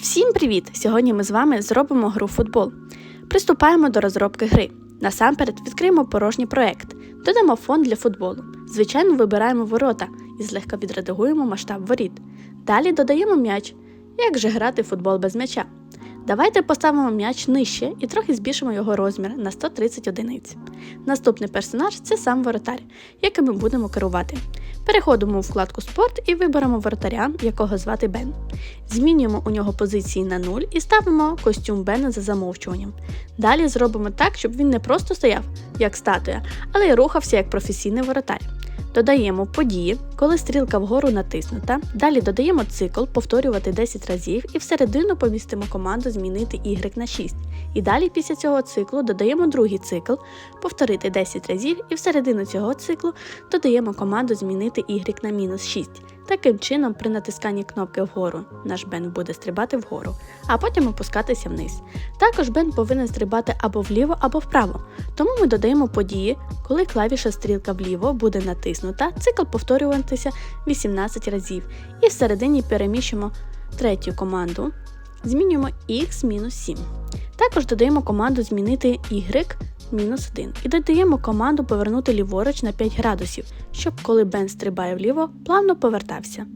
Всім привіт! Сьогодні ми з вами зробимо гру футбол. Приступаємо до розробки гри. Насамперед відкриємо порожній проект, додамо фон для футболу. Звичайно, вибираємо ворота і злегка відредагуємо масштаб воріт. Далі додаємо м'яч. Як же грати в футбол без м'яча? Давайте поставимо м'яч нижче і трохи збільшимо його розмір на 130 одиниць. Наступний персонаж це сам воротар, яким ми будемо керувати. Переходимо у вкладку Спорт і виберемо воротаря, якого звати Бен. Змінюємо у нього позиції на 0 і ставимо костюм Бена за замовчуванням. Далі зробимо так, щоб він не просто стояв, як статуя, але й рухався як професійний воротар. Додаємо події, коли стрілка вгору натиснута. Далі додаємо цикл повторювати 10 разів і всередину помістимо команду змінити Y на 6. І далі після цього циклу додаємо другий цикл, повторити 10 разів і всередину цього циклу додаємо команду змінити Y на мінус 6. Таким чином, при натисканні кнопки вгору наш Бен буде стрибати вгору, а потім опускатися вниз. Також Бен повинен стрибати або вліво, або вправо. Тому ми додаємо події, коли клавіша стрілка вліво буде натиснута, цикл повторюватися 18 разів, і всередині переміщимо третю команду, змінюємо x-7. Також додаємо команду змінити y мінус 1 і додаємо команду повернути ліворуч на 5 градусів, щоб коли Бен стрибає вліво, плавно повертався.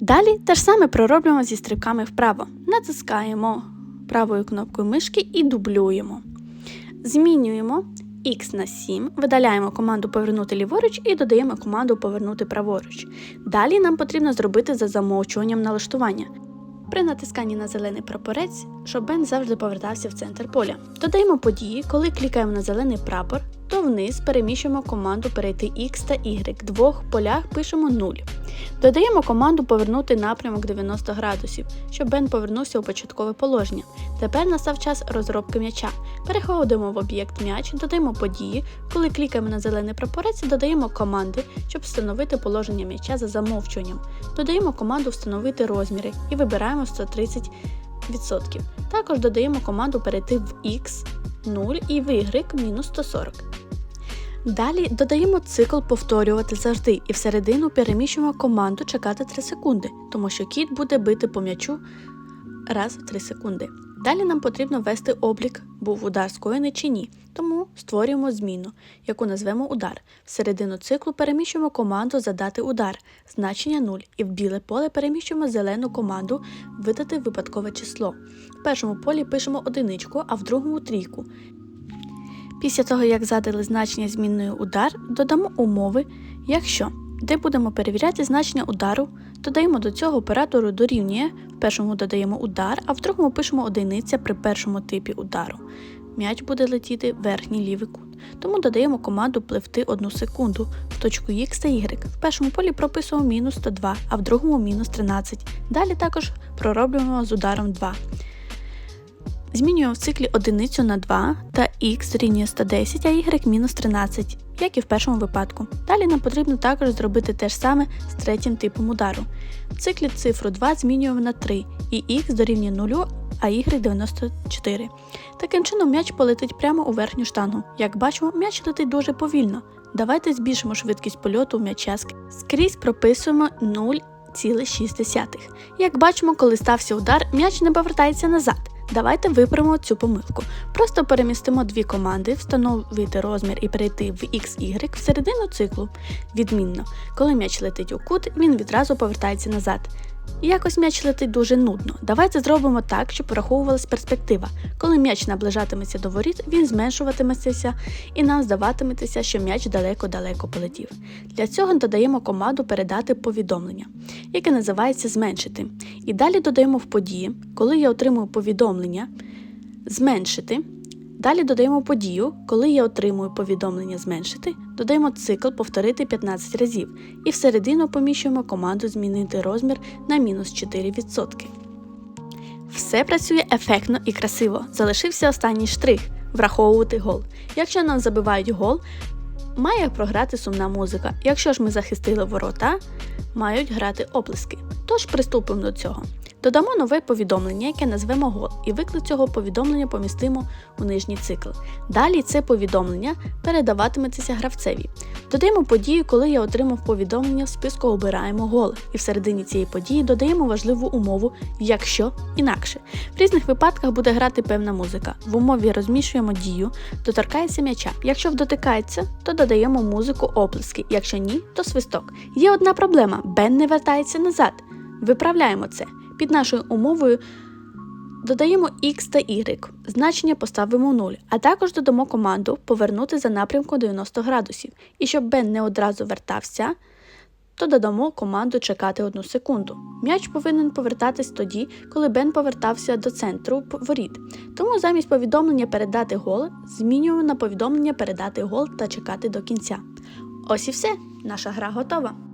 Далі те ж саме пророблюємо зі стрибками вправо. Натискаємо правою кнопкою мишки і дублюємо. Змінюємо X на 7, видаляємо команду повернути ліворуч і додаємо команду повернути праворуч. Далі нам потрібно зробити за замовчуванням налаштування. При натисканні на зелений прапорець, щоб Бен завжди повертався в центр поля. Додаємо події, коли клікаємо на зелений прапор, то вниз переміщуємо команду перейти X та Y. В двох полях пишемо 0. Додаємо команду повернути напрямок 90 градусів, щоб Бен повернувся у початкове положення. Тепер настав час розробки м'яча. Переходимо в об'єкт м'яч, додаємо події, коли клікаємо на зелений прапорець, додаємо команди, щоб встановити положення м'яча за замовчуванням. Додаємо команду встановити розміри і вибираємо 130%. Також додаємо команду перейти в X 0 і в Y мінус 140. Далі додаємо цикл повторювати завжди і всередину переміщуємо команду чекати 3 секунди, тому що кіт буде бити по м'ячу раз в 3 секунди. Далі нам потрібно ввести облік, був удар скоєний чи ні, тому створюємо зміну, яку назвемо удар. Всередину циклу переміщуємо команду задати удар, значення 0, і в біле поле переміщуємо зелену команду видати випадкове число. В першому полі пишемо одиничку, а в другому трійку. Після того, як задали значення змінною удар, додамо умови, якщо, де будемо перевіряти значення удару, додаємо до цього оператору дорівнює, в першому додаємо удар, а в другому пишемо одиниця при першому типі удару. М'яч буде летіти в верхній лівий кут. Тому додаємо команду пливти 1 секунду в точку X та Y. В першому полі прописуємо мінус 102, а в другому мінус 13. Далі також пророблюємо з ударом 2. Змінюємо в циклі одиницю на 2 та x рівнює 110, а y мінус 13, як і в першому випадку. Далі нам потрібно також зробити те ж саме з третім типом удару. В циклі цифру 2 змінюємо на 3 і x дорівнює 0, а y 94. Таким чином м'яч полетить прямо у верхню штангу. Як бачимо, м'яч летить дуже повільно. Давайте збільшимо швидкість польоту м'яча. Скрізь прописуємо 0,6. Як бачимо, коли стався удар, м'яч не повертається назад. Давайте виправимо цю помилку. Просто перемістимо дві команди, встановити розмір і перейти в XY в середину циклу. Відмінно, коли м'яч летить у кут, він відразу повертається назад. Якось м'яч летить дуже нудно. Давайте зробимо так, щоб враховувалась перспектива. Коли м'яч наближатиметься до воріт, він зменшуватиметься і нам здаватиметься, що м'яч далеко-далеко полетів. Для цього додаємо команду передати повідомлення, яке називається зменшити. І далі додаємо в події, коли я отримую повідомлення, зменшити. Далі додаємо подію, коли я отримую повідомлення зменшити, додаємо цикл повторити 15 разів і всередину поміщуємо команду змінити розмір на мінус 4%. Все працює ефектно і красиво. Залишився останній штрих враховувати гол. Якщо нам забивають гол, має програти сумна музика. Якщо ж ми захистили ворота, мають грати оплески. Тож приступимо до цього. Додамо нове повідомлення, яке назвемо гол, і виклик цього повідомлення помістимо у нижній цикл. Далі це повідомлення передаватиметься гравцеві. Додаємо подію, коли я отримав повідомлення в списку Обираємо голи. І всередині цієї події додаємо важливу умову, якщо інакше. В різних випадках буде грати певна музика. В умові розміщуємо дію, доторкається м'яча. Якщо дотикається, то додаємо музику оплески. Якщо ні, то свисток. Є одна проблема: Бен не вертається назад. Виправляємо це. Під нашою умовою додаємо X та Y. Значення поставимо 0, а також додамо команду повернути за напрямком 90 градусів. І щоб Бен не одразу вертався, то додамо команду чекати одну секунду. М'яч повинен повертатись тоді, коли Бен повертався до центру воріт. Тому замість повідомлення передати гол змінюємо на повідомлення передати гол та чекати до кінця. Ось і все, наша гра готова.